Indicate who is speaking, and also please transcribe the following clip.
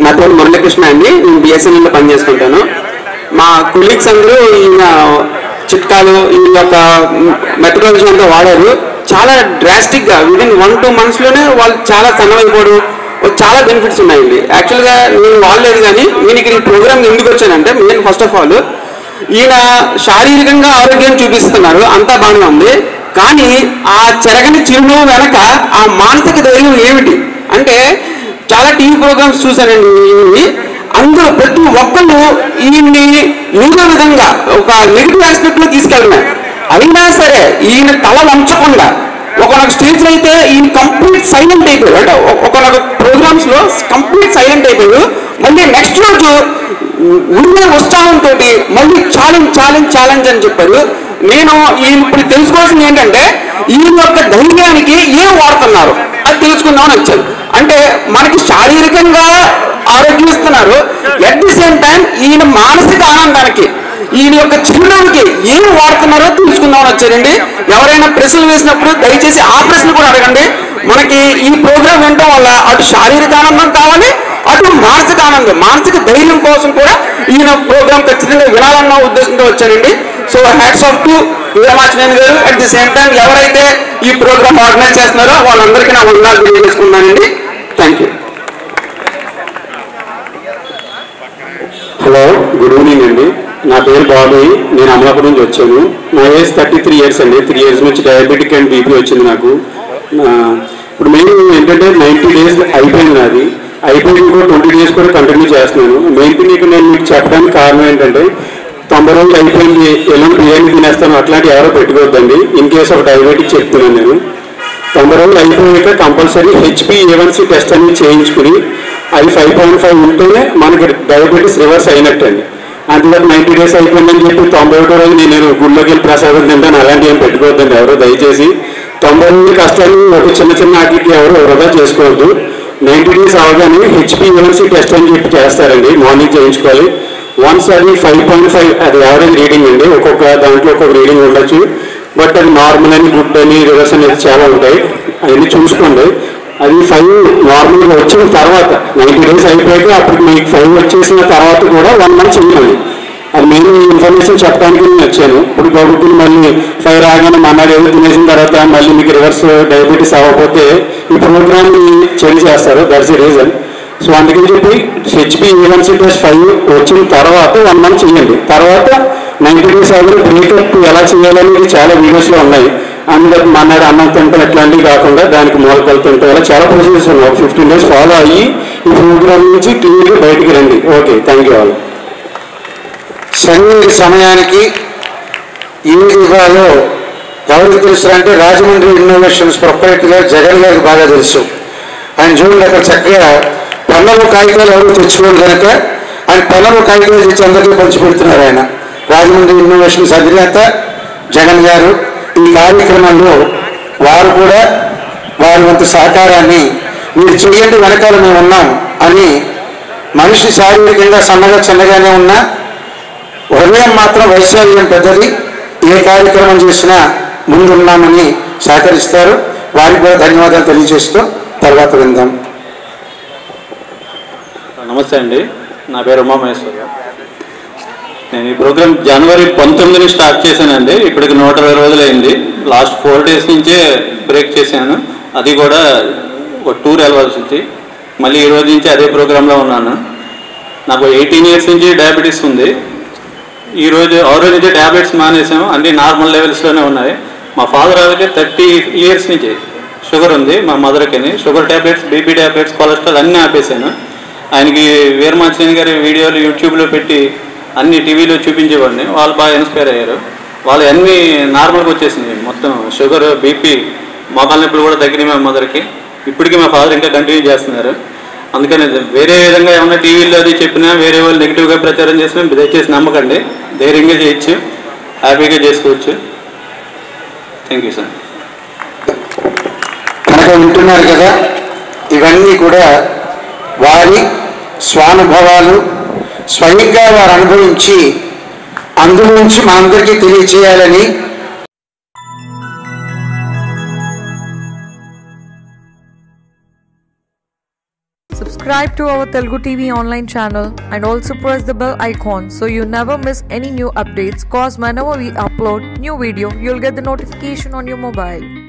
Speaker 1: నా పేరు మురళీకృష్ణ అండి. నేను బిఎస్ఎన్ఎల్లో పనిచేసుకుంటాను. మా కొలీగ్స్ అందరూ ఈయన చిట్కాలు ఈ యొక్క మెథడాలజీ అంతా వాడారు. చాలా డ్రాస్టిక్గా విదిన్ వన్ టూ మంత్స్లోనే వాళ్ళు చాలా సన్నమైపోవడం చాలా బెనిఫిట్స్ ఉన్నాయండి. యాక్చువల్గా నేను వాడలేదు కానీ నేను ఇక్కడ ఈ ప్రోగ్రామ్ ఎందుకు వచ్చానంటే మెయిన్ ఫస్ట్ ఆఫ్ ఆల్ ఈయన శారీరకంగా ఆరోగ్యం చూపిస్తున్నారు. అంతా బాగానే ఉంది. కానీ ఆ చెరగని చిరునవ్వు వెనక ఆ మానసిక ధైర్యం ఏమిటి? అంటే చాలా టీవీ ప్రోగ్రామ్స్ చూశానండి ఈయన్ని. అందరూ ప్రతి ఒక్కళ్ళు ఈయన్ని ఏదో విధంగా ఒక నెగిటివ్ ఆస్పెక్ట్లో తీసుకెళ్ళినారు అయినా సరే ఈయన తల వంచకుండా ఒకనొక స్టేజ్లో అయితే ఈయన కంప్లీట్ సైలెంట్ అయిపోయాడు. అంటే ఒకనొక ప్రోగ్రామ్స్లో కంప్లీట్ సైలెంట్ అయిపోయాడు. మళ్ళీ నెక్స్ట్ రోజు ఉండే ఉత్సాహంతో మళ్ళీ ఛాలెంజ్ ఛాలెంజ్ ఛాలెంజ్ అని చెప్పారు నేను ఈయన ఇప్పుడు తెలుసుకోవాల్సింది ఏంటంటే ఈయన యొక్క ధైర్యానికి ఏం వాడుతున్నారు అది తెలుసుకుందామని వచ్చాను. అంటే మనకి శారీరకంగా ఆరోగ్యం ఇస్తున్నారు. ఎట్ ది సేమ్ టైం ఈయన మానసిక ఆనందానికి ఈయన యొక్క చిరునవ్వుకి ఏం వాడుతున్నారో తెలుసుకుందామని వచ్చారండి ఎవరైనా ప్రశ్నలు వేసినప్పుడు దయచేసి ఆ ప్రశ్న కూడా అడగండి. మనకి ఈ ప్రోగ్రాం వినడం వల్ల అటు శారీరక ఆనందం కావాలి అటు మానసిక ఆనందం మానసిక ధైర్యం కోసం కూడా ఈయన ప్రోగ్రాం ఖచ్చితంగా వినాలన్న ఉద్దేశంతో వచ్చానండి. So hats off to Veeramachaneni గారు. అట్ ది సేమ్ టైం ఎవరైతే ఈ ప్రోగ్రామ్ ఆర్గనైజ్ చేస్తున్నారో వాళ్ళందరికీ నా వందనాలు తెలియజేసుకున్నానండి thank you hello good evening అండి. నా పేరు బాబాయ్. నేను అమలాపురం నుంచి వచ్చాను. నా ఏజ్ థర్టీ త్రీ ఇయర్స్ అండి. త్రీ ఇయర్స్ నుంచి డయాబెటిక్ అండ్ బీపీ వచ్చింది నాకు. ఇప్పుడు మెయిన్ ఏంటంటే నైంటీ డేస్ అయిపోయింది నాది. అయిపోయింది కూడా ట్వంటీ డేస్ కూడా కంటిన్యూ చేస్తున్నాను. మెయిన్ థింగ్ నేను మీకు చెప్పడానికి కారణం ఏంటంటే వంద రోజులు అయిపోయింది. ఎల్లుండి బిర్యానీ తినేస్తాను అట్లాంటి ఎవరో పెట్టుకోవద్దండి. ఇన్ కేస్ ఆఫ్ డయాబెటిక్ చెప్తున్నాను నేను. తొంభై రోజులు అయిపోయాక కంపల్సరీ హెచ్పి ఏవన్సీ టెస్ట్ అనేది చేయించుకుని అది ఫైవ్ పాయింట్ ఫైవ్ ఉంటేనే మనకి డయాబెటీస్ రివర్స్ అయినట్టు అండి అంతేకాదు నైంటీ డేస్ అయిపోయిందని చెప్పి తొంభై ఒకటో రోజు నేను గుళ్ళోకి వెళ్ళి ప్రసాదం తింటాను. అలాంటి ఏం పెట్టుకోవద్దండి ఎవరో దయచేసి. తొంభై రోజుల కష్టాలు ఒక చిన్న చిన్న వాటికి ఎవరు వృధా చేసుకోవద్దు. నైంటీ డేస్ అవగానే హెచ్పి ఏవన్సీ టెస్ట్ అని చెప్పి చేస్తారండి. మార్నింగ్ చేయించుకోవాలి. వన్స్ అది ఫైవ్ పాయింట్ ఫైవ్ అది యావరేజ్ రీడింగ్ అండి. ఒక్కొక్క దాంట్లో ఒక్కొక్క రీడింగ్ ఉండొచ్చు. బట్ అది నార్మల్ అని గుడ్ అని రివర్స్ అనేది చాలా ఉంటాయి. అవన్నీ చూసుకోండి. అది ఫైవ్ నార్మల్గా వచ్చిన తర్వాత నైంటీ డేస్ అయిపోయాక అప్పుడు మీకు ఫైవ్ వచ్చేసిన తర్వాత కూడా వన్ మంత్ చేయాలి అది నేను ఇన్ఫర్మేషన్ చెప్పడానికి నేను వచ్చాను. ఇప్పుడు గౌరవ మళ్ళీ ఫైవ్ రాగానే మన్నాడు ఏదో తినేసిన తర్వాత మళ్ళీ మీకు రివర్స్ డయాబెటీస్ అవ్వకపోతే ఈ ప్రోగ్రామ్ని చేంజ్ చేస్తారు. దట్స్ రీజన్ సో అందుకని చెప్పి హెచ్పి ఈవెన్సీ ప్లస్ ఫైవ్ వచ్చిన తర్వాత వన్ మంత్ చేయండి. తర్వాత నైన్టీ డేస్ అవ్వడం బ్రేకప్ ఎలా చేయాలనేది చాలా వీడియోస్లో ఉన్నాయి. అందరు మన్నాడు అన్నం తింటాం ఎట్లాంటివి కాకుండా దానికి మూలకలు తింటాం ఇలా చాలా ప్రొసీజర్స్ ఉన్నాయి. ఒక ఫిఫ్టీన్ డేస్ ఫాలో అయ్యి ఈ ప్రోగ్రామ్ నుంచి క్లియర్గా బయటికి రండి. ఓకే థ్యాంక్ యూ ఆల్
Speaker 2: సంగీత సమయానికి ఈ ఇవ్వాలో ఎవరికి తెలుసు అంటే రాజమండ్రి ఇన్నోవేషన్స్ ప్రొపరేటర్గా జగన్ గారికి బాగా తెలుసు. ఆయన చూడండి అక్కడ చక్కగా పల్లము కాగితాలు ఎవరు తెచ్చుకోరు కనుక ఆయన పల్లము కాగితాలు తెచ్చి అందరికీ పంచిపెడుతున్నారు ఆయన. రాజమండ్రి ఇన్నోవేషన్స్ అధినేత జగన్ గారు ఈ కార్యక్రమంలో వారు కూడా వారి వంతు సహకారాన్ని మీరు చేయండి వెనకాల మేము ఉన్నాం అని మనిషి శారీరకంగా సన్నగా చిన్నగానే ఉన్నా హృదయం మాత్రం వైశాల్యం పెద్దది. ఏ కార్యక్రమం చేసినా ముందున్నామని సహకరిస్తారు. వారికి కూడా ధన్యవాదాలు తెలియజేస్తూ తర్వాత విందాం.
Speaker 3: నమస్తే అండి. నా పేరు ఉమామహేశ్వర్ నేను ఈ ప్రోగ్రామ్ జనవరి పంతొమ్మిదిని స్టార్ట్ చేశానండి. ఇప్పటికి నూట ఇరవై రోజులైంది. లాస్ట్ ఫోర్ డేస్ నుంచే బ్రేక్ చేశాను. అది కూడా ఒక టూర్ వెళ్ళవలసి ఉంది మళ్ళీ ఈ రోజు నుంచి అదే ప్రోగ్రాంలో ఉన్నాను. నాకు ఎయిటీన్ ఇయర్స్ నుంచి డయాబెటీస్ ఉంది. ఈరోజు ఆరో నుంచి ట్యాబ్లెట్స్ మానేసాము అన్ని నార్మల్ లెవెల్స్లోనే ఉన్నాయి. మా ఫాదర్ అయితే థర్టీ ఇయర్స్ నుంచి షుగర్ ఉంది మా మదర్కి sugar tablets BP tablets cholesterol అన్నీ ఆపేశాను. ఆయనకి వీరమాచినేని గారి వీడియోలు యూట్యూబ్లో పెట్టి అన్ని టీవీలో చూపించేవాడిని. వాళ్ళు బాగా ఇన్స్పైర్ అయ్యారు. వాళ్ళు అన్నీ నార్మల్గా వచ్చేసింది మొత్తం షుగర్ బీపీ మొబైల్ నొప్పులు కూడా తగ్గినాయి మా మదర్కి. ఇప్పటికీ మా ఫాదర్ ఇంకా కంటిన్యూ చేస్తున్నారు. అందుకని వేరే విధంగా ఏమన్నా టీవీలో అది చెప్పినా వేరే వాళ్ళు నెగిటివ్గా ప్రచారం చేసినా దయచేసి నమ్మకండి. ధైర్యంగా చేయొచ్చు. హ్యాపీగా చేసుకోవచ్చు. Thank you sir.
Speaker 2: కనుక వింటున్నారు కదా ఇవన్నీ కూడా వారి స్వానుభవాలు స్వయంగా వారు అనుభవించి అందులోంచి మనందరికీ తెలియచేయాలని
Speaker 4: Subscribe to our Telugu TV online channel and also press the bell icon so you never miss any new updates. Cause whenever we upload new video, you'll get the notification on your mobile.